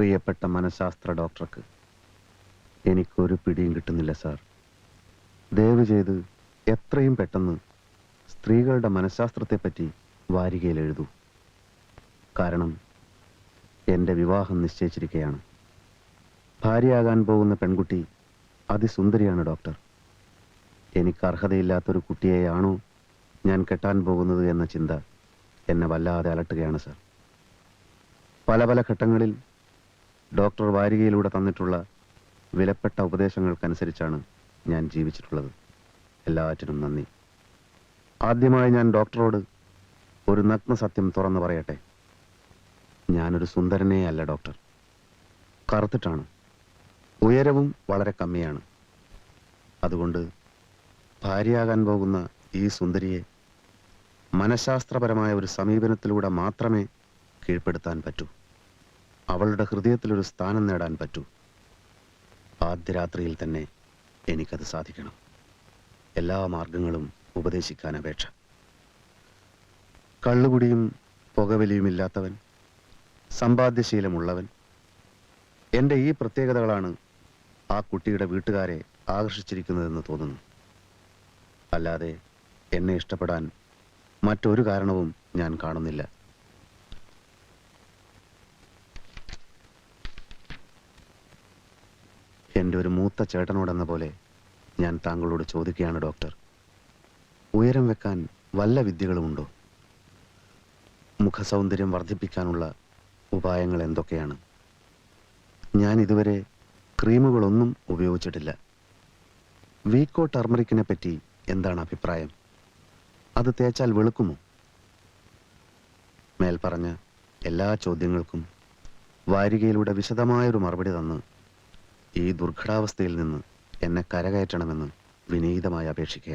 പ്രിയപ്പെട്ട മനഃശാസ്ത്ര ഡോക്ടർക്ക് എനിക്കൊരു പിടിയും കിട്ടുന്നില്ല സാർ. ദയവ് ചെയ്ത് എത്രയും പെട്ടെന്ന് സ്ത്രീകളുടെ മനഃശാസ്ത്രത്തെപ്പറ്റി വാരികയിൽ എഴുതൂ. കാരണം എന്റെ വിവാഹം നിശ്ചയിച്ചിരിക്കുകയാണ് ഭാര്യയാകാൻ പോകുന്ന പെൺകുട്ടി അതിസുന്ദരിയാണ് ഡോക്ടർ. എനിക്ക് അർഹതയില്ലാത്തൊരു കുട്ടിയെയാണോ ഞാൻ കെട്ടാൻ പോകുന്നത് എന്ന ചിന്ത എന്നെ വല്ലാതെ അലട്ടുകയാണ് സാർ. പല പല ഘട്ടങ്ങളിൽ ഡോക്ടർ വാരികയിലൂടെ തന്നിട്ടുള്ള വിലപ്പെട്ട ഉപദേശങ്ങൾക്കനുസരിച്ചാണ് ഞാൻ ജീവിച്ചിട്ടുള്ളത്. എല്ലാറ്റിനും നന്ദി. ആദ്യമായി ഞാൻ ഡോക്ടറോട് ഒരു നഗ്ന സത്യം തുറന്നു പറയട്ടെ? ഞാനൊരു സുന്ദരനേ അല്ല ഡോക്ടർ. കറുത്തിട്ടാണ്. ഉയരവും വളരെ കമ്മിയാണ്. അതുകൊണ്ട് ഭാര്യയാകാൻ പോകുന്ന ഈ സുന്ദരിയെ മനഃശാസ്ത്രപരമായ ഒരു സമീപനത്തിലൂടെ മാത്രമേ കീഴ്പ്പെടുത്താൻ പറ്റൂ. അവളുടെ ഹൃദയത്തിലൊരു സ്ഥാനം നേടാൻ പറ്റൂ. ആദ്യ രാത്രിയിൽ തന്നെ എനിക്കത് സാധിക്കണം. എല്ലാ മാർഗങ്ങളും ഉപദേശിക്കാൻ അപേക്ഷ. കള്ളുകുടിയും പുകവലിയുമില്ലാത്തവൻ സമ്പാദ്യശീലമുള്ളവൻ എന്റെ ഈ പ്രത്യേകതകളാണ് ആ കുട്ടിയുടെ വീട്ടുകാരെ ആകർഷിച്ചിരിക്കുന്നതെന്ന് തോന്നുന്നു. അല്ലാതെ എന്നെ ഇഷ്ടപ്പെടാൻ മറ്റൊരു കാരണവും ഞാൻ കാണുന്നില്ല. എന്റെ ഒരു മൂത്ത ചേട്ടനോടെന്ന പോലെ ഞാൻ താങ്കളോട് ചോദിക്കുകയാണ് ഡോക്ടർ. ഉയരം വെക്കാൻ വല്ല വിദ്യകളുമുണ്ടോ? മുഖസൗന്ദര്യം വർദ്ധിപ്പിക്കാനുള്ള ഉപായങ്ങൾ എന്തൊക്കെയാണ്? ഞാൻ ഇതുവരെ ക്രീമുകളൊന്നും ഉപയോഗിച്ചിട്ടില്ല. വീക്കോ ടർമറിക്കിനെ പറ്റി എന്താണ് അഭിപ്രായം? അത് തേച്ചാൽ വെളുക്കുമോ? മേൽപ്പറഞ്ഞ പറഞ്ഞ എല്ലാ ചോദ്യങ്ങൾക്കും വാരികയിലൂടെ വിശദമായൊരു മറുപടി തന്ന് ഈ ദുർഘടാവസ്ഥയിൽ നിന്ന് എന്നെ കരകയറ്റണമെന്ന് വിനീതമായി അപേക്ഷിക്കുക